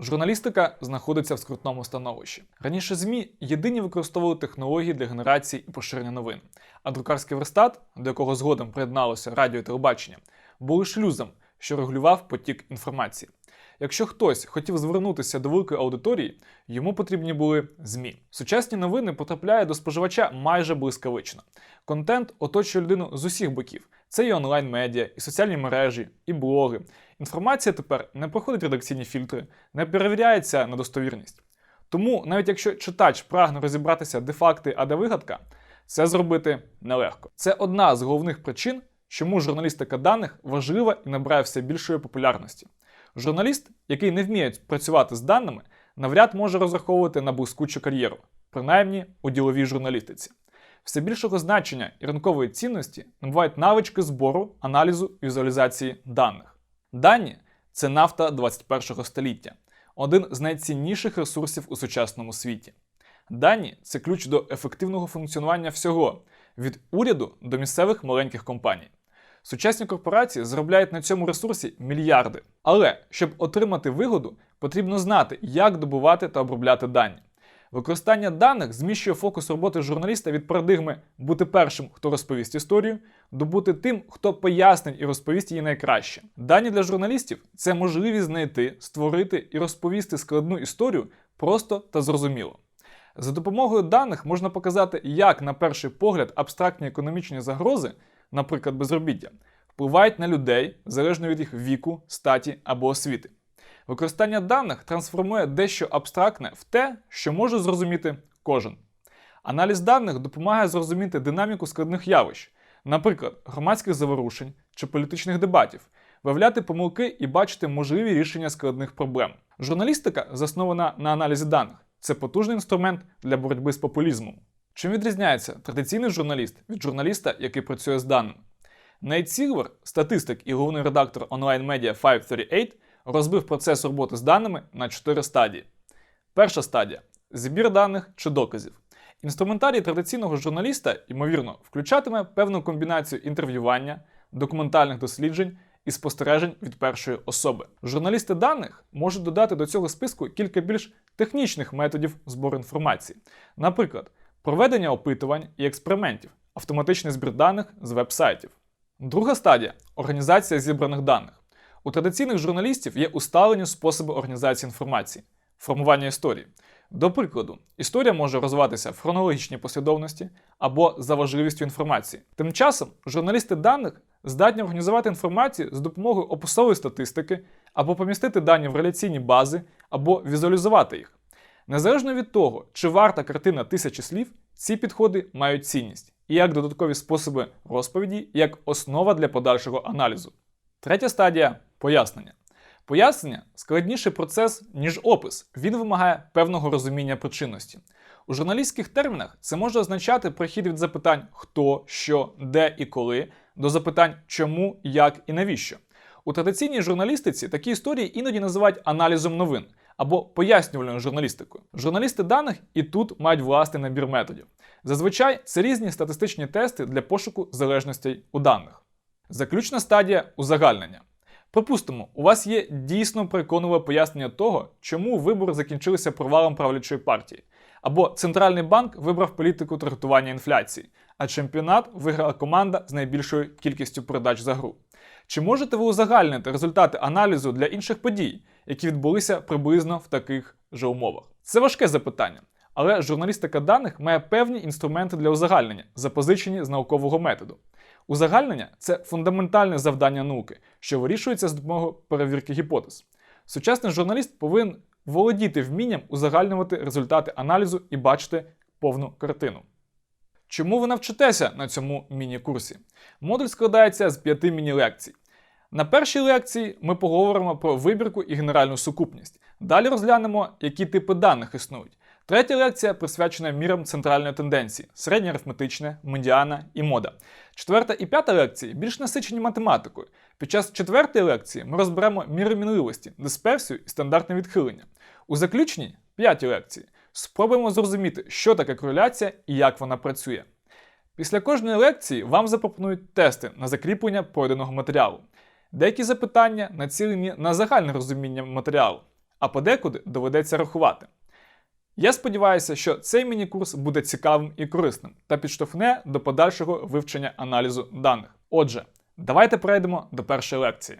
Журналістика знаходиться в скрутному становищі. Раніше ЗМІ єдині використовували технології для генерації і поширення новин, а друкарський верстат, до якого згодом приєдналося радіо і телебачення, були шлюзом, що регулював потік інформації. Якщо хтось хотів звернутися до великої аудиторії, йому потрібні були ЗМІ. Сучасні новини потрапляють до споживача майже блискавично. Контент оточує людину з усіх боків. Це і онлайн-медіа, і соціальні мережі, і блоги. Інформація тепер не проходить редакційні фільтри, не перевіряється на достовірність. Тому, навіть якщо читач прагне розібратися, де факти, а де вигадка, це зробити нелегко. Це одна з головних причин, чому журналістика даних важлива і набирає все більшої популярності. Журналіст, який не вміє працювати з даними, навряд може розраховувати на блискучу кар'єру, принаймні у діловій журналістиці. Все більшого значення і ринкової цінності набувають навички збору, аналізу і візуалізації даних. Дані це нафта 21 століття, один з найцінніших ресурсів у сучасному світі. Дані це ключ до ефективного функціонування всього від уряду до місцевих маленьких компаній. Сучасні корпорації заробляють на цьому ресурсі мільярди. Але щоб отримати вигоду, потрібно знати, як добувати та обробляти дані. Використання даних зміщує фокус роботи журналіста від парадигми бути першим, хто розповість історію, до бути тим, хто пояснить і розповість її найкраще. Дані для журналістів це можливість знайти, створити і розповісти складну історію просто та зрозуміло. За допомогою даних можна показати, як, на перший погляд, абстрактні економічні загрози, наприклад, безробіття, впливають на людей залежно від їх віку, статі або освіти. Використання даних трансформує дещо абстрактне в те, що може зрозуміти кожен. Аналіз даних допомагає зрозуміти динаміку складних явищ, наприклад, громадських заворушень чи політичних дебатів, виявляти помилки і бачити можливі рішення складних проблем. Журналістика, заснована на аналізі даних, це потужний інструмент для боротьби з популізмом. Чим відрізняється традиційний журналіст від журналіста, який працює з даними? Нейт Сілвер, статистик і головний редактор онлайн-медіа 538, розбив процес роботи з даними на чотири стадії. Перша стадія збір даних чи доказів. Інструментарій традиційного журналіста, ймовірно, включатиме певну комбінацію інтерв'ювання, документальних досліджень і спостережень від першої особи. Журналісти даних можуть додати до цього списку кілька більш технічних методів збору інформації, наприклад, проведення опитувань і експериментів, автоматичний збір даних з веб-сайтів. Друга стадія організація зібраних даних. У традиційних журналістів є усталені способи організації інформації, формування історії. До прикладу, історія може розвиватися в хронологічній послідовності або за важливістю інформації. Тим часом журналісти даних здатні організувати інформацію з допомогою описової статистики, або помістити дані в реляційні бази, або візуалізувати їх. Незалежно від того, чи варта картина тисячі слів, ці підходи мають цінність і як додаткові способи розповіді, як основа для подальшого аналізу. Третя стадія пояснення. Пояснення складніший процес, ніж опис. Він вимагає певного розуміння причинності. У журналістських термінах це може означати прохід від запитань хто, що, де і коли, до запитань чому, як і навіщо. У традиційній журналістиці такі історії іноді називають аналізом новин або пояснювальною журналістикою. Журналісти даних і тут мають власний набір методів. Зазвичай це різні статистичні тести для пошуку залежностей у даних. Заключна стадія узагальнення. Припустимо, у вас є дійсно переконливе пояснення того, чому вибори закінчилися провалом правлячої партії, або центральний банк вибрав політику таргетування інфляції, а чемпіонат виграла команда з найбільшою кількістю передач за гру. Чи можете ви узагальнити результати аналізу для інших подій, які відбулися приблизно в таких же умовах? Це важке запитання, але журналістика даних має певні інструменти для узагальнення, запозичені з наукового методу. Узагальнення це фундаментальне завдання науки, що вирішується з допомогою перевірки гіпотез. Сучасний журналіст повинен володіти вмінням узагальнювати результати аналізу і бачити повну картину. Чому ви навчитеся на цьому міні-курсі? Модуль складається з п'яти міні-лекцій. На першій лекції ми поговоримо про вибірку і генеральну сукупність. Далі розглянемо, які типи даних існують. Третя лекція присвячена мірам центральної тенденції середня арифметичне, медіана і мода. Четверта і п'ята лекції більш насичені математикою. Під час четвертої лекції ми розберемо міри мінливості, дисперсію і стандартне відхилення. У заключній п'ятій лекції спробуємо зрозуміти, що таке кореляція і як вона працює. Після кожної лекції вам запропонують тести на закріплення пройденого матеріалу. Деякі запитання націлені на загальне розуміння матеріалу, а подекуди доведеться рахувати. Я сподіваюся, що цей міні-курс буде цікавим і корисним та підштовхне до подальшого вивчення аналізу даних. Отже, давайте перейдемо до першої лекції.